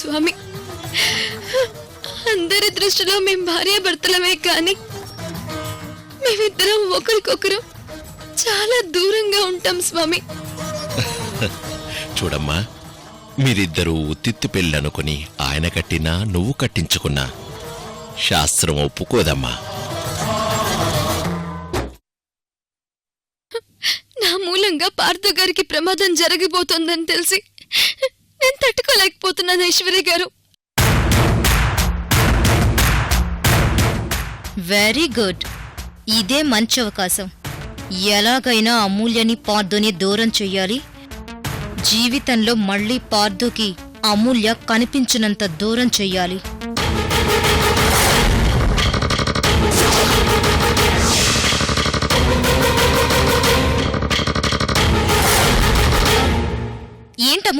స్వామి. అందరి దృష్టిలో మేం భార్యాభర్తలమే కానీ మేమిద్దరం ఒకరికొకరు చాలా దూరంగా ఉంటాం స్వామి. చూడమ్మా మీరిద్దరూ ఉత్తిత్తు పెళ్ళనుకుని ఆయన కట్టినా నువ్వు కట్టించుకున్నా. శాస్త్రం ఒప్పుకోదమ్మా. నా మూలంగా పార్థ గారికి ప్రమాదం జరగబోతోందని తెలిసి నేను తట్టుకోలేకపోతున్నాను ఐశ్వర్య గారు. వెరీ గుడ్ ఇదే మంచి అవకాశం. ఎలాగైనా అమూల్యని పార్థుని దూరం చెయ్యాలి. జీవితంలో మళ్ళీ పార్థుకి అమూల్య కనిపించినంత దూరం చెయ్యాలి.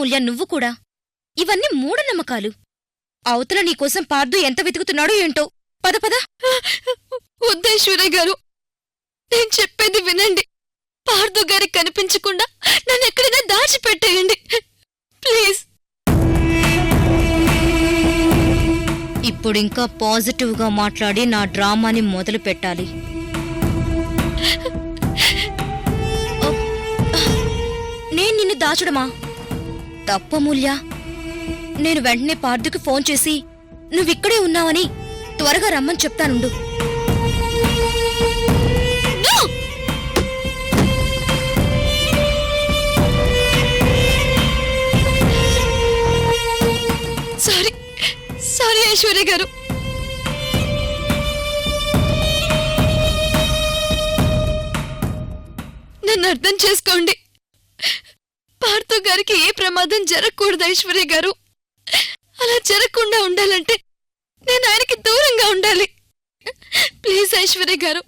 ఏంటమూల్య నువ్వు కూడా. ఇవన్నీ మూఢనమ్మకాలు. అవతల నీకోసం పార్దు ఎంత వెతుకుతున్నాడో ఏంటో. పద పద. వద్దు ఐశ్వర్య గారు నేను చెప్పేది వినండి. పార్థు గారికి కనిపించకుండా నన్ను ఎక్కడైనా దాచిపెట్టేయండి. ప్లీజ్. ఇప్పుడింకా పాజిటివ్గా మాట్లాడి నా డ్రామాని మొదలు పెట్టాలి. నేను నిన్ను దాచడమా? తప్పమూల్య నేను వెంటనే పార్థుకి ఫోన్ చేసి నువ్విక్కడే ఉన్నావని త్వరగా రమ్మని చెప్తానుండు. సారీ సారీ ఐశ్వర్య గారు. నన్ను అర్థం చేసుకోండి. పార్థు గారికి ఏ ప్రమాదం జరగకూడదు ఐశ్వర్య గారు. అలా జరగకుండా ఉండాలంటే నేను ఆయనకి దూరంగా ఉండాలి. ప్లీజ్ ఐశ్వర్య గారు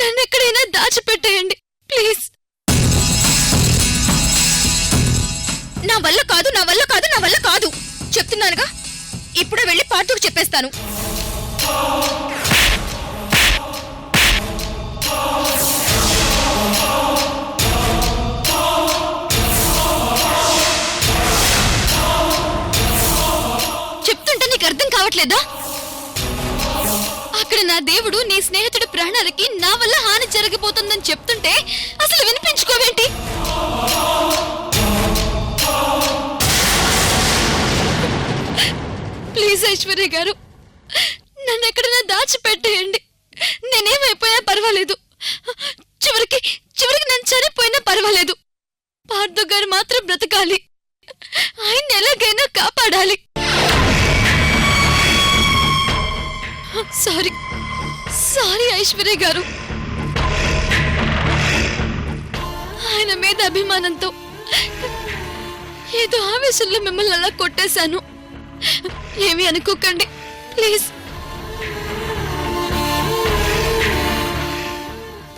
నన్ను ఎక్కడైనా దాచిపెట్టేయండి. ప్లీజ్. నా వల్ల కాదు నా వల్ల కాదు నా వల్ల కాదు. చెప్తున్నానుగా? ఇప్పుడే వెళ్ళి పార్థుకు చెప్పేస్తాను. Oh నీకు కావట్లేదా? అక్కడ నా దేవుడు నీ స్నేహితుడి ప్రాణాలకి నా వల్ల హాని జరగబోతుందని చెప్తుంటే అసలు వినిపించుకోవేంటి? ప్లీజ్ ఐశ్వర్య గారు ఐశ్వర్య గారు. ఆయన మీద అభిమానంతో ఏదో ఆవేశంలో మిమ్మల్ని అలా కొట్టేశాను. ఏమీ అనుకోకండి ప్లీజ్.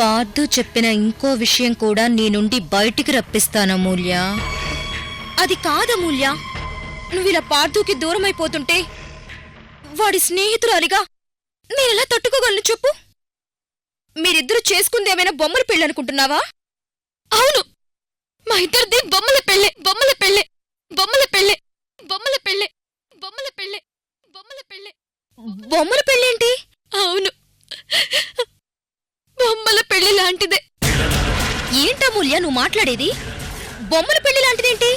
పార్థు చెప్పిన ఇంకో విషయం కూడా నీ నుండి బయటికి రప్పిస్తాను అమూల్య. అది కాదమూల్య నువ్విలా పార్థుకి దూరమైపోతుంటే వాడి స్నేహితురాలిగా నేనెలా తట్టుకోగలను చెప్పు? మీరిద్దరూ చేసుకుందేమైనా బొమ్మల పెళ్ళనుకుంటున్నావా అవును. మా ఇద్దరిది బొమ్మల పెళ్ళే బొమ్మల పెళ్ళే బొమ్మల పెళ్ళే బొమ్మల పెళ్ళే బొమ్మల పెళ్ళే బొమ్మల పెళ్ళే. బొమ్మల పెళ్ళేంటి? అవును. బొమ్మల పెళ్ళి లాంటిదే. ఏంటమూల్య నువ్వు మాట్లాడేది? బొమ్మల పెళ్ళి లాంటిదేంటి?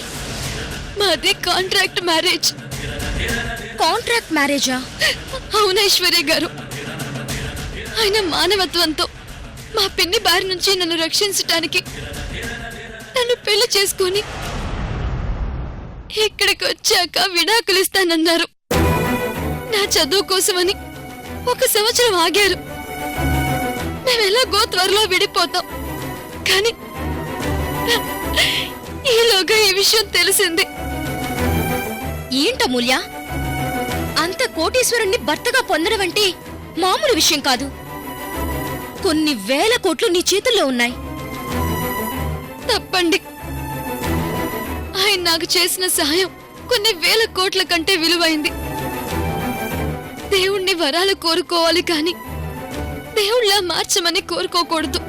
మాది కాంట్రాక్ట్ మ్యారేజ్. కాంట్రాక్ట్ మ్యారేజా? అవును ఐశ్వర్య గారు. ఆయన మానవత్వంతో మా పిన్ని బారి నుంచి నన్ను రక్షించటానికి నన్ను పెళ్ళి చేసుకుని ఇక్కడికి వచ్చాక విడాకులిస్తానన్నారు నా చదువు కోసమని ఒక సంవత్సరం ఆగారు. మేమెలాగో త్వరలో విడిపోతాం. కానీ ఈలోగా ఈ విషయం తెలిసింది. ఏంటమూల్య అంత కోటీశ్వరుణ్ణి భర్తగా పొందడం అంటే మామూలు విషయం కాదు. కొన్ని వేల కోట్లు నీ చేతుల్లో ఉన్నాయి. తప్పండి. ఆయన నాకు చేసిన సహాయం కొన్ని వేల కోట్ల కంటే విలువైంది. దేవుణ్ణి వరాలు కోరుకోవాలి కాని దేవుళ్ళ మార్చమని కోరుకోకూడదు.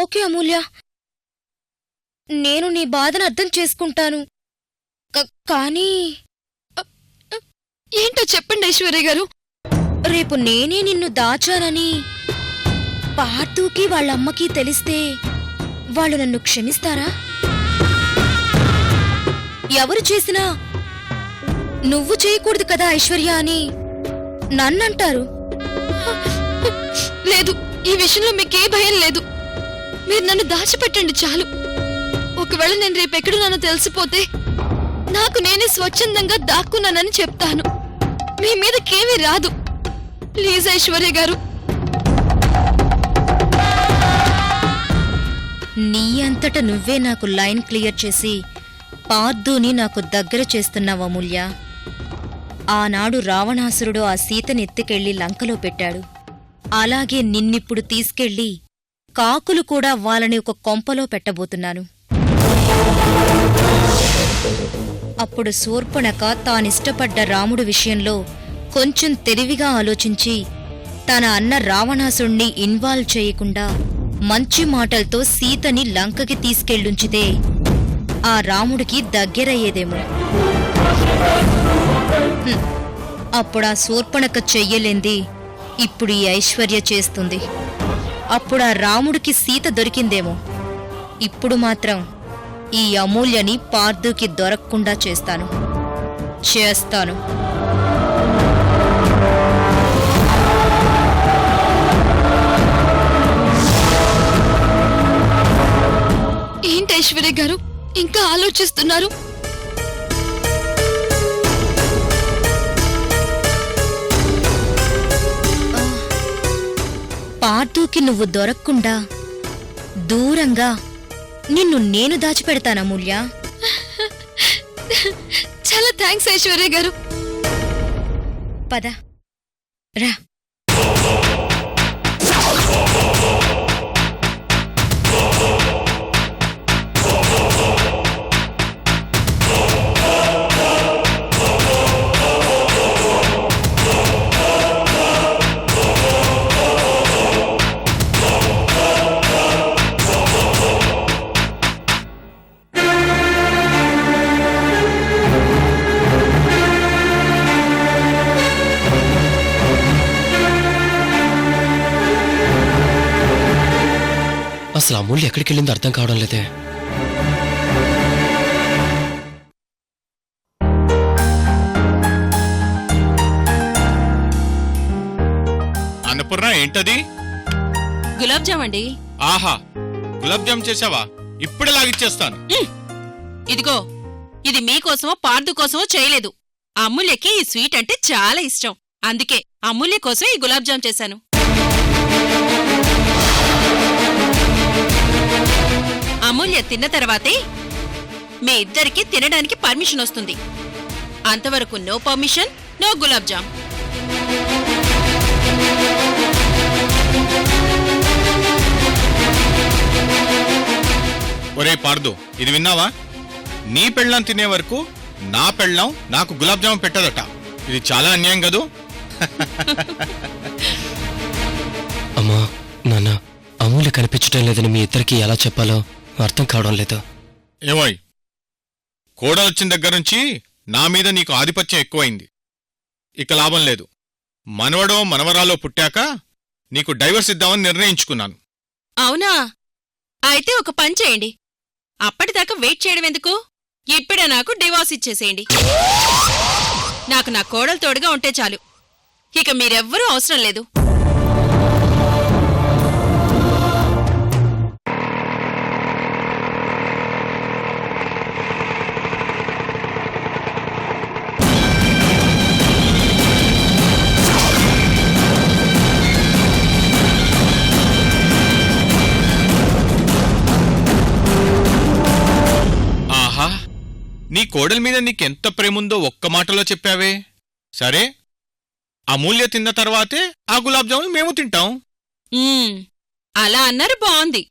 ఓకే అమూల్య. నేను నీ బాధను అర్థం చేసుకుంటాను. కానీ ఏంటో చెప్పండి ఐశ్వర్య గారు. రేపు నేనే నిన్ను దాచానని పార్థుకి వాళ్ళమ్మకి తెలిస్తే వాళ్ళు నన్ను క్షమిస్తారా? ఎవరు చేసినా నువ్వు చేయకూడదు కదా ఐశ్వర్య అని నన్నంటారు. లేదు ఈ విషయంలో మీకే భయం లేదు. మీరు నన్ను దాచిపెట్టండి చాలు. ఒకవేళ నేను రేపు ఎక్కడున్నానో తెలిసిపోతే నాకు నేనే స్వచ్ఛందంగా దాక్కున్నానని చెప్తాను. మీ మీదకేమీ రాదు. ప్లీజ్ ఐశ్వర్య గారు. నీ అంతట నువ్వే నాకు లైన్ క్లియర్ చేసి పార్థుని నాకు దగ్గర చేస్తున్నావు అమూల్య. ఆనాడు రావణాసురుడు ఆ సీతనెత్తికెళ్ళి లంకలో పెట్టాడు. అలాగే నిన్నిప్పుడు తీసుకెళ్ళి కాకులు కూడా వాళ్ళని ఒక కొంపలో పెట్టబోతున్నాను. అప్పుడు శూర్పణక తానిష్టపడ్డ రాముడు విషయంలో కొంచెం తెలివిగా ఆలోచించి తన అన్న రావణాసుణ్ణి ఇన్వాల్వ్ చేయకుండా మంచి మాటలతో సీతని లంకకి తీసుకెళ్ళుంచితే ఆ రాముడికి దగ్గరయ్యేదేమో. అప్పుడా శూర్పణక చెయ్యలేంది. ఇప్పుడు ఈ ఐశ్వర్య చేస్తుంది. అప్పుడా రాముడికి సీత దొరికిందేమో. ఇప్పుడు మాత్రం ఈ అమూల్యని పార్థుకి దొరక్కుండా చేస్తాను. చేస్తాను. ఏంటి ఐశ్వర్య గారు? ఇంకా ఆలోచిస్తున్నారు? పార్థుకి నువ్వు దొరక్కుండా దూరంగా నిన్ను నేను దాచిపెడతాను అమూల్య? చాలా థ్యాంక్స్ ఐశ్వర్య గారు. పద. రా. అసలు అమూల్య ఎక్కడికి వెళ్ళిందో అర్థం కావడం లేదే. అన్నపూర్ణ ఏంటది? గులాబ్ జామ్ అండి. ఆహా గులాబ్ జామ్ చేసావా ఇప్పుడే లాగిచ్చేస్తాను. ఇదిగో ఇది మీకోసమో పార్దు కోసమో చేయలేదు. అమ్ముల్యకి ఈ స్వీట్ అంటే చాలా ఇష్టం. అందుకే అమూల్య కోసం ఈ గులాబ్ జామ్ చేశాను. అమూల్య తిన్న తర్వాతే మీ ఇద్దరికి తినడానికి పర్మిషన్ వస్తుంది. అంతవరకు no permission no gulab jam. ఒరే పార్దు ఇది విన్నావా? నీ పెళ్ళం తినే వరకు నా పెళ్ళం నాకు గులాబ్ జామ్ పెట్టదట. ఇది చాలా అన్యాయం కదూ? అమ్మా నాన్న అమూల్య కనిపించటం లేదని మీ ఇద్దరికి ఎలా చెప్పాలో? అర్థం కావడం లేదు. ఏమోయ్ కోడలొచ్చిన దగ్గర నుంచి నా మీద నీకు ఆధిపత్యం ఎక్కువైంది. ఇక లాభం లేదు. మనవడో మనవరాలో పుట్టాక నీకు డైవర్స్ ఇద్దామని నిర్ణయించుకున్నాను. అవునా? అయితే ఒక పని చేయండి. అప్పటిదాకా వెయిట్ చేయడం ఎందుకు? ఇప్పుడే నాకు డివోర్స్ ఇచ్చేసేయండి. నాకు నా కోడలు తోడుగా ఉంటే చాలు. ఇక మీరెవ్వరూ అవసరం లేదు. నీ కోడల మీద నీకెంత ప్రేముందో ఒక్క మాటలో చెప్పావే. సరే? అమూల్య తిన్న తర్వాతే ఆ గులాబ్ జామున్ మేము తింటాం. అలా అన్నారు బాగుంది.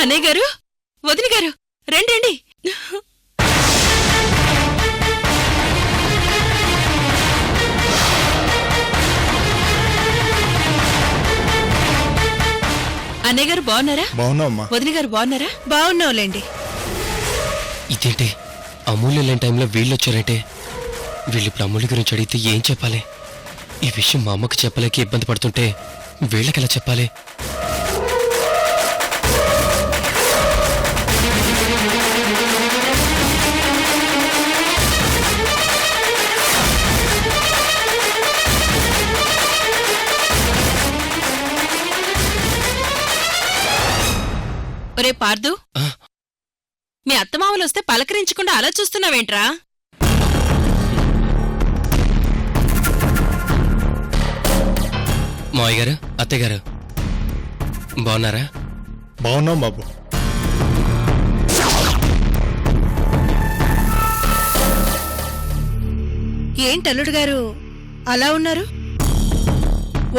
అన్నయ్య గారు వదిన గారు అన్నయ్య గారు బాగున్నారా? బాగున్నావమ్మా. వదిన గారు బాగున్నారా? బాగున్నావులేండి. ఇదేంటి? అమూల్య లేని టైంలో వీళ్ళు వచ్చారంటే వీళ్ళు ఇప్పుడు అమూల్య గురించి అడిగితే ఏం చెప్పాలి? ఈ విషయం మా అమ్మకి చెప్పలేక ఇబ్బంది పడుతుంటే వీళ్ళకి ఎలా చెప్పాలి? ఒరే పార్దు. మీ అత్తమామలు వస్తే పలకరించకుండా అలా చూస్తున్నావేంట్రా? మావయ్య గారు అత్తయ్య గారు బాగున్నారా? బాగున్నాం బాబు. ఏంటి అల్లుడు గారు అలా ఉన్నారు?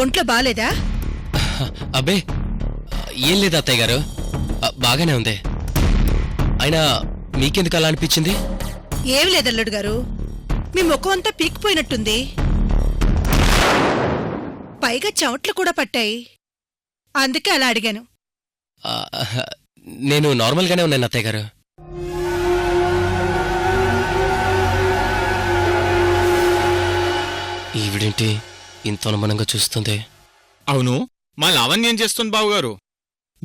ఒంట్లో బాలేదా? అబ్బే ఏం లేదు అత్తయ్య గారు. బాగానే ఉంది. అయినా మీకెందుకు అలా అనిపించింది? ఏం లేదు అల్లుడు గారు. మీ ముఖం అంతా పీకిపోయినట్టుంది పైగా చెమట్లు కూడా పట్టాయి. అందుకే అలా అడిగాను. నేను నార్మల్గానే ఉన్నాను అత్తయ్య గారు. ఈవిడేంటి ఇంత అనుమానంగా చూస్తుంది? అవును మా లావణ్య ఏం చేస్తుంది బావుగారు?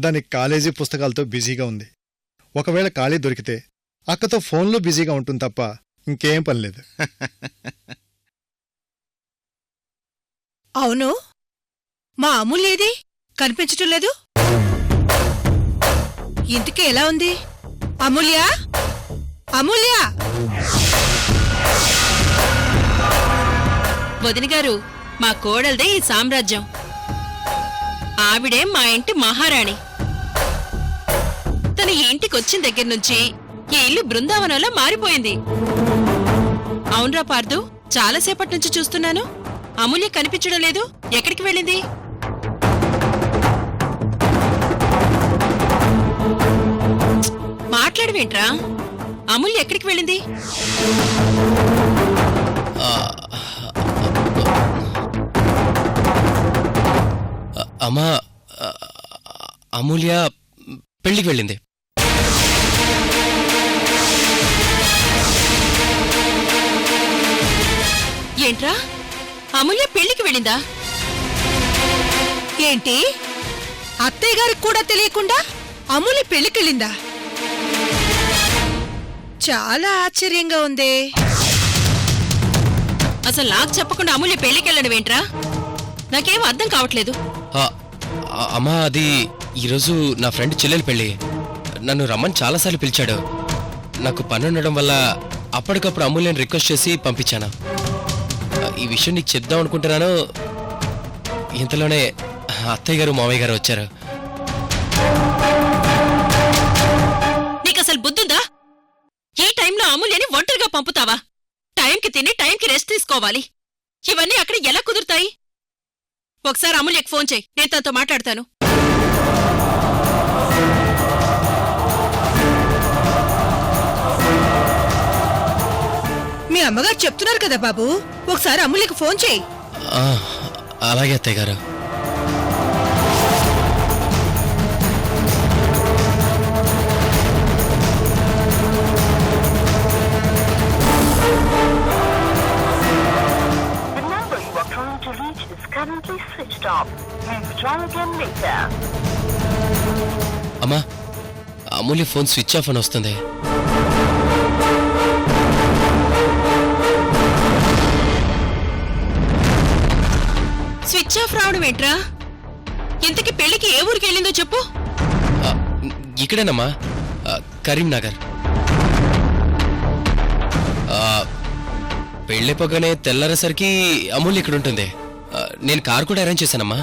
దానికి కాలేజీ పుస్తకాలతో బిజీగా ఉంది. ఒకవేళ ఖాళీ దొరికితే అక్కతో ఫోన్లో బిజీగా ఉంటుంది తప్ప ఇంకేం పనిలేదు అవును. మా అమూల్యేది కనిపించటం లేదు? ఇంతకీ ఎలా ఉంది? అమూల్య? అమూల్య? వదిన గారు మా కోడలదే ఈ సామ్రాజ్యం. ఆవిడే మా ఇంటి మహారాణి. తన ఇంటికి వచ్చిన దగ్గర నుంచి ఈ ఇల్లు బృందావనంలో మారిపోయింది. అవునరా పార్దు చాలాసేపటి నుంచి చూస్తున్నాను. అమూల్య కనిపించడం లేదు. ఎక్కడికి వెళ్ళింది? మాట్లాడవేంట్రా? అమూల్య ఎక్కడికి వెళ్ళింది? అమ్మా అమూల్య పెళ్ళికి వెళ్ళింది. ఏంట్రా అమూల్య పెళ్ళికి వెళ్ళిందా? ఏంటి? అత్తయ్య గారికి కూడా తెలియకుండా అమూల్య పెళ్ళికెళ్ళిందా చాలా ఆశ్చర్యంగా ఉందే. అసలు నాకు చెప్పకుండా అమూల్య పెళ్ళికి వెళ్ళడం ఏంట్రా? నాకేం అర్థం కావట్లేదు. ఆ, అమ్మా అది ఈరోజు నా ఫ్రెండ్ చెల్లెలు పెళ్ళి. నన్ను రమ్మని చాలాసార్లు పిలిచాడు. నాకు పని ఉండడం వల్ల అప్పటికప్పుడు అమూల్యని రిక్వెస్ట్ చేసి పంపించాను. విషయం నీకు చెప్దాం అనుకుంటున్నాను. ఇంతలోనే అత్తయ్య గారు మామయ్య గారు వచ్చారు. నీకు అసలు బుద్ధుందా? ఈ టైంలో అమూల్యని ఒంటరిగా పంపుతావా? టైంకి తిని టైంకి రెస్ట్ తీసుకోవాలి. ఇవన్నీ అక్కడ ఎలా కుదురుతాయి? ఒకసారి అమూల్యకి ఫోన్ చేయి నేను తనతో మాట్లాడతాను. మీ అమ్మగారు చెప్తున్నారు కదా బాబు. ఒకసారి అమ్ములకి ఫోన్ చేయి. అలాగే అత్తయ్య గారు. అమ్మా అమూలి ఫోన్ స్విచ్ ఆఫ్ అని వస్తుంది. స్విచ్ ఆఫ్ రావడం ఏంట్రా? ఇంతకి పెళ్ళికి ఏ ఊరికి వెళ్ళిందో చెప్పు. ఇక్కడేనమ్మా. ఆ, కరీంనగర్. పెళ్ళైపోగానే తెల్లారేసరికి అమూల్య ఇక్కడ ఉంటుంది. నేను కార్ కూడా అరేంజ్ చేశానమ్మా.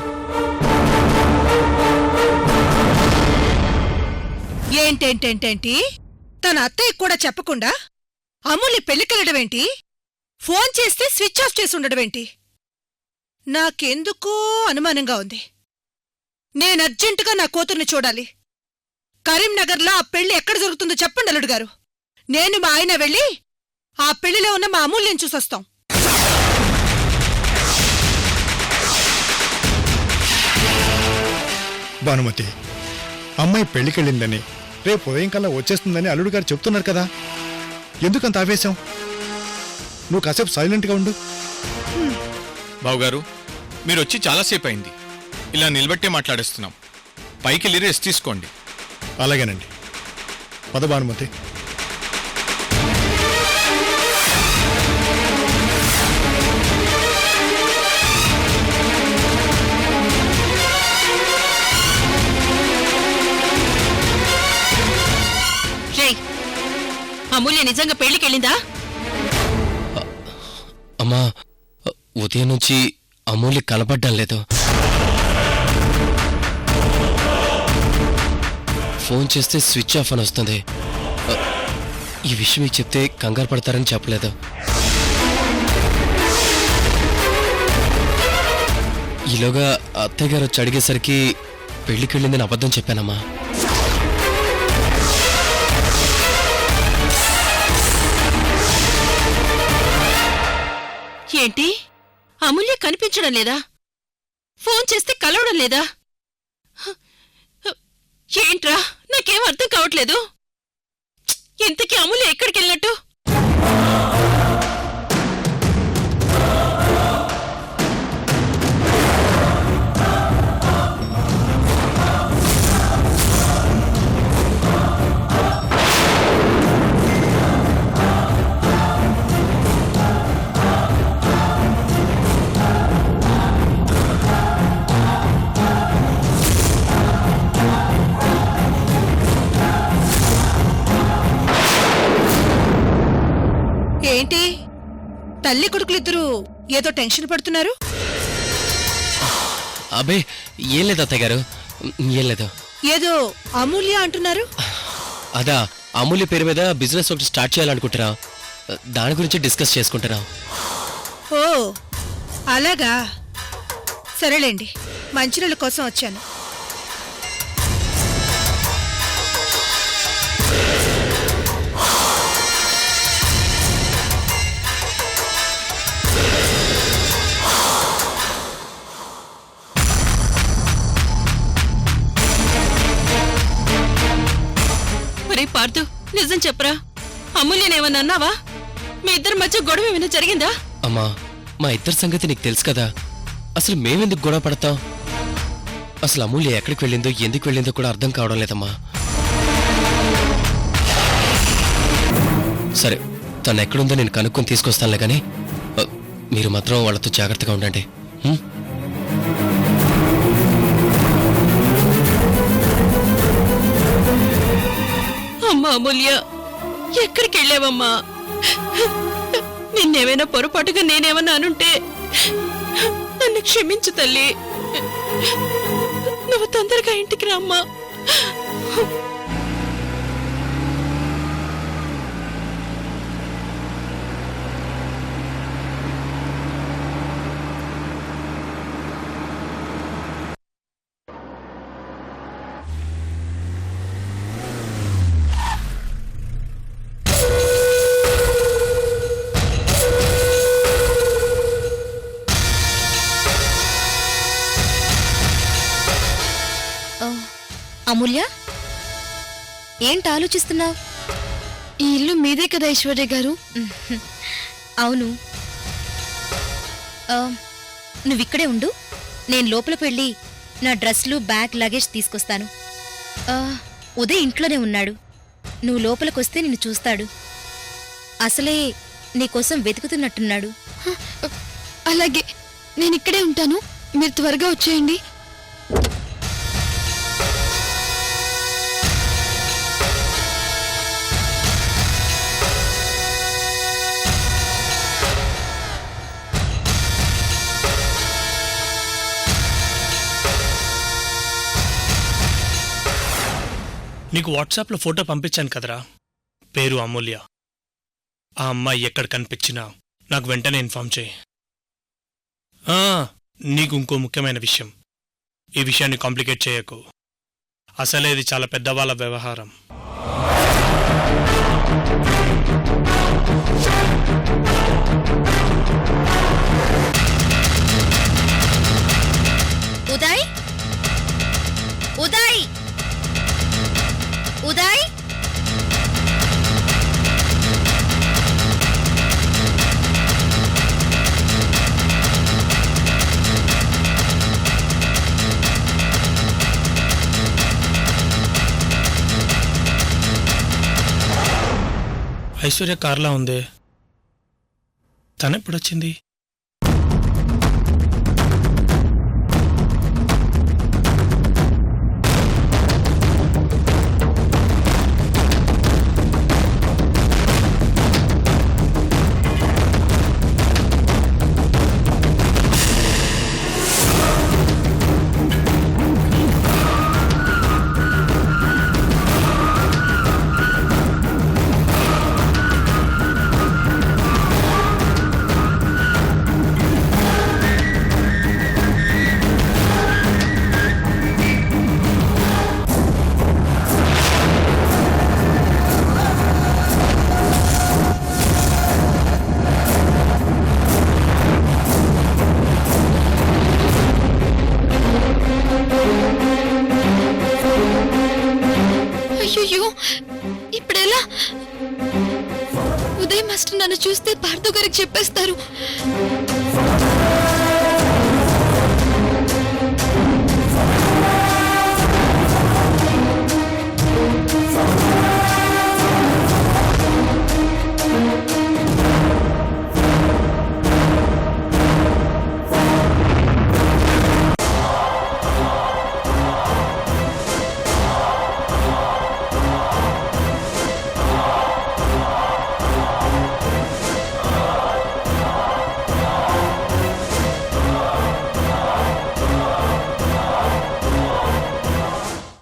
ఏంటేంటేంటేంటి? తన అత్తయ్య కూడా చెప్పకుండా అమూల్య పెళ్ళికెళ్ళడమేంటి ఫోన్ చేస్తే స్విచ్ ఆఫ్ చేసి ఉండడమేంటి? నాకెందుకో అనుమానంగా ఉంది. నేను అర్జెంటుగా నా కూతుర్ని చూడాలి. కరీంనగర్లో ఆ పెళ్ళి ఎక్కడ జరుగుతుందో చెప్పండి అల్లుడు గారు. నేను మా ఆయన వెళ్ళి ఆ పెళ్ళిలో ఉన్న మా అమూల్యం చూసొస్తాం. భానుమతి అమ్మాయి పెళ్ళికెళ్ళిందని రేపు ఉదయం కల్లా వచ్చేస్తుందని అల్లుడు గారు చెప్తున్నారు కదా. ఎందుకంత ఆవేశం? నువ్వు కాసేపు సైలెంట్గా ఉండు. బావుగారు మీరు వచ్చి చాలాసేపు అయింది ఇలా నిలబట్టే మాట్లాడేస్తున్నాం. పైకి వెళ్ళి రెస్ట్ తీసుకోండి. అలాగేనండి. పద భానుమతి. రేయ్ అమూల్య నిజంగా పెళ్ళికెళ్ళిందా అమ్మా ఉదయం నుంచి అమూల్య కలపడ్డం లేదు. ఫోన్ చేస్తే స్విచ్ ఆఫ్ అని వస్తుంది. ఈ విషయం మీకు చెప్తే కంగారు పడతారని చెప్పలేదు. ఈలోగా అత్తయ్య గారు వచ్చి అడిగేసరికి పెళ్ళికి వెళ్ళిందని అబద్ధం చెప్పానమ్మా. ఏంటి? అమూల్య కనిపించడం లేదా? ఫోన్ చేస్తే కలవడం లేదా? ఏంట్రా? నాకేం అర్థం కావట్లేదు. ఇంతకీ అమూల్య ఎక్కడికి వెళ్ళినట్టు తల్లి కొడుకులిద్దరూ ఏదో టెన్షన్ పడుతున్నారు? అబే ఏం లేదు అత్తయ్య గారు. ఏం లేదు. ఏదో అమూల్య అంటున్నారు? అదా అమూల్య పేరు మీద బిజినెస్ ఒకటి స్టార్ట్ చేయాలనుకుంటున్నా. దాని గురించి డిస్కస్ చేసుకుంటున్నా. ఓ అలాగా? సరేలేండి మంచినీళ్ళ కోసం వచ్చాను. పార్థు నిజం చెప్పరా? అమూల్యనేమన్నా అన్నావా? మీ ఇద్దరి మధ్య గొడవ ఏమైనా జరిగిందా? అమ్మా మా ఇద్దరి సంగతి నీకు తెలుసు కదా. అసలు మేమెందుకు గొడవ పడతాం? అసలు అమూల్య ఎక్కడికి వెళ్ళిందో ఎందుకు వెళ్ళిందో కూడా అర్థం కావడం లేదమ్మా. సరే తను ఎక్కడుందో నేను కనుక్కొని తీసుకొస్తానులే కానీ మీరు మాత్రం వాళ్ళతో జాగ్రత్తగా ఉండండి. అమూల్య ఎక్కడికి వెళ్ళావమ్మా? నిన్నేమైనా పొరపాటుగా నేనేమన్నా అనుంటే నన్ను క్షమించు తల్లి. నువ్వు తొందరగా ఇంటికి రామ్మా. అమూల్య? ఏంటి ఆలోచిస్తున్నావు? ఈ ఇల్లు మీదే కదా ఐశ్వర్య గారు. అవును. నువ్విక్కడే ఉండు. నేను లోపలికి వెళ్ళి నా డ్రెస్లు బ్యాగ్ లగేజ్ తీసుకొస్తాను. ఉదయ్ ఇంట్లోనే ఉన్నాడు. నువ్వు లోపలికొస్తే నిన్ను చూస్తాడు. అసలే నీకోసం వెతుకుతున్నట్టున్నాడు. అలాగే. నేను ఇక్కడే ఉంటాను. మీరు త్వరగా వచ్చేయండి. నీకు వాట్సాప్లో ఫోటో పంపించాను కదరా. పేరు అమూల్య. ఆ అమ్మాయి ఎక్కడ కనిపించినా నాకు వెంటనే ఇన్ఫామ్ చేయి. నీకు ఇంకో ముఖ్యమైన విషయం. ఈ విషయాన్ని కాంప్లికేట్ చేయకు. అసలే ఇది చాలా పెద్దవాళ్ళ వ్యవహారం. ఐశ్వర్య కార్లా ఉంది? తనెప్పుడొచ్చింది? ఇప్పుడెలా ఉదయం మాస్టర్ నన్ను చూస్తే భార్గవ్ గారికి చెప్పేస్తారు.